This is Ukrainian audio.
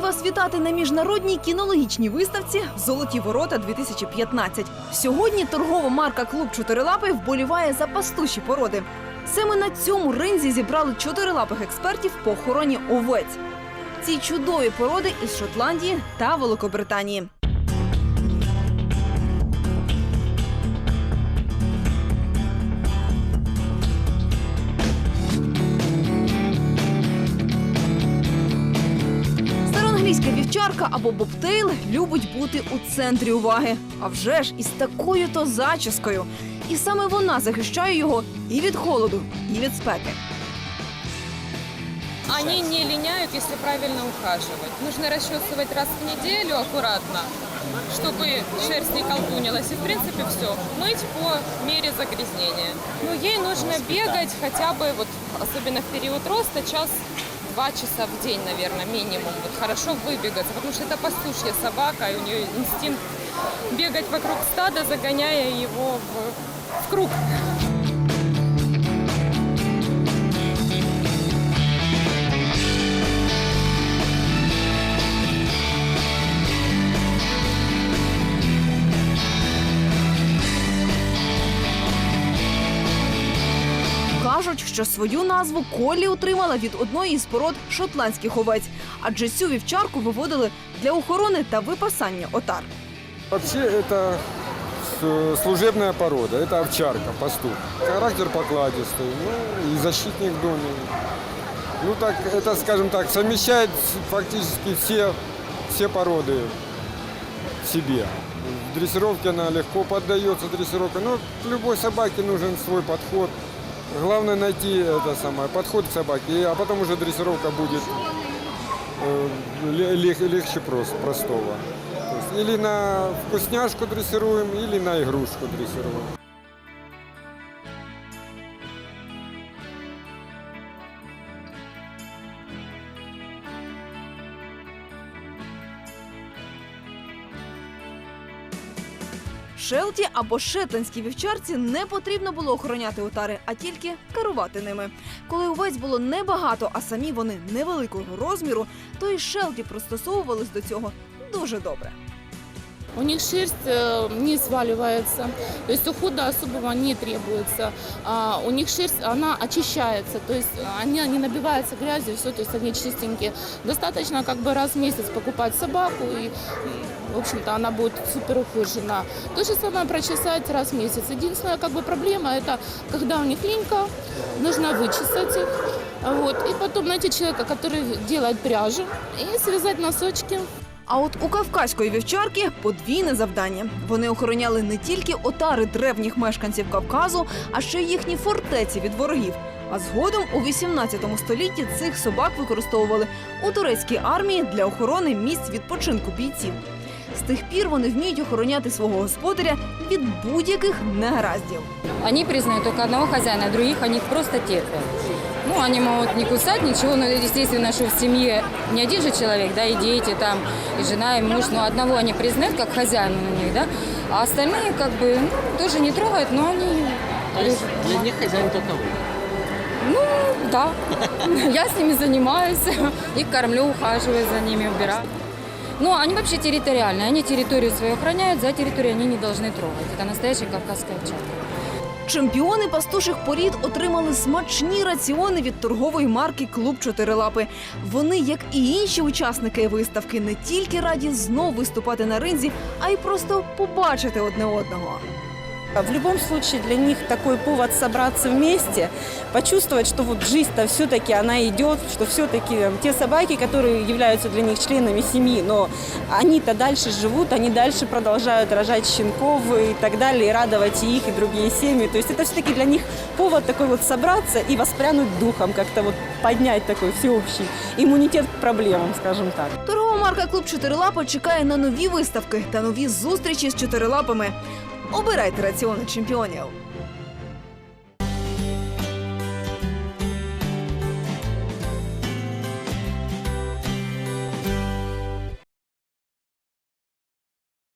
Раді вас вітати на міжнародній кінологічній виставці Золоті ворота 2015 Сьогодні торгова марка Клуб Чотирилапий вболіває за пастуші породи. Саме на цьому ринзі зібрали чотирилапих експертів по охороні овець. Ці чудові породи із Шотландії та Великобританії. Староанглійська вівчарка або бобтейл любить бути у центрі уваги. А вже ж із такою то зачіскою. І саме вона захищає його і від холоду, і від спеки. Они не линяют, если правильно ухаживать. Нужно расчесывать раз в неделю аккуратно, чтобы шерсть не колтунилась. И, в принципе, все. Мыть по мере загрязнения. Ну, ей нужно бегать хотя бы, вот, особенно в период роста, час-два часа в день, наверное, минимум. Вот хорошо выбегаться, потому что это пастушья собака, и у нее инстинкт бегать вокруг стада, загоняя его в, в круг. Кажуть, що свою назву Колі отримала від одної із пород шотландських овець, адже цю вівчарку виводили для охорони та випасання отар. Вообще это с- служебная порода, это овчарка, пастух. Характер покладистый, ну и защитник в доме. Ну так, это, скажем так, совмещает фактически все, все породы в себе. В дрессировке она легко поддается дрессировке, но любой собаке нужен свой подход. Главное найти это самое, подход к собаке, а потом уже дрессировка будет э, лег- легче просто, простого. То есть или на вкусняшку дрессируем, или на игрушку дрессируем. Шелті або шетландській вівчарці не потрібно було охороняти отари, а тільки керувати ними. Коли овець було небагато, а самі вони невеликого розміру, то і шелті пристосовувались до цього дуже добре. У них шерсть э, не сваливается, то есть ухода особого не требуется. А, у них шерсть, она очищается, то есть они не набиваются грязью, все, то есть они чистенькие. Достаточно как бы раз в месяц покупать собаку, и, и, в общем-то, она будет супер ухожена. То же самое прочесать раз в месяц. Единственная как бы проблема, это когда у них линька, нужно вычесать их. Вот, и потом найти человека, который делает пряжу, и связать носочки. А от у кавказької вівчарки подвійне завдання. Вони охороняли не тільки отари древніх мешканців Кавказу, а ще й їхні фортеці від ворогів. А згодом у 18 столітті цих собак використовували у турецькій армії для охорони місць відпочинку бійців. З тих пір вони вміють охороняти свого господаря від будь-яких негараздів. Они признают только одного хозяина, а других они просто терпят. Ну, они могут не кусать, ничего, но естественно, что в семье не один же человек, да, и дети там, и жена, и муж, но одного они признают как хозяина на них, да, а остальные как бы ну, тоже не трогают, но они... То есть для них хозяин только вы. Ну, да, я с ними занимаюсь, их кормлю, ухаживаю за ними, убираю. Но они вообще территориальные, они территорию свою охраняют, за территорию они не должны трогать. Это настоящая кавказская овчарка. Чемпіони пастуших порід отримали смачні раціони від торгової марки Клуб Чотирилапи. Вони, як і інші учасники виставки, не тільки раді знов виступати на ринзі, а й просто побачити одне одного. В любом случае для них такой повод собраться вместе, почувствовать, что вот жизнь-то все-таки она идет, что все-таки те собаки, которые являются для них членами семьи, но они-то дальше живут, они дальше продолжают рожать щенков и так далее, и радовать и их, и другие семьи. То есть это все-таки для них повод такой вот собраться и воспрянуть духом, как-то вот поднять такой всеобщий иммунитет к проблемам, скажем так. Торгова марка Клуб Чотирилапа чекає на нові виставки та нові зустрічі з чотирилапами. Обирайте раціони чемпіонів.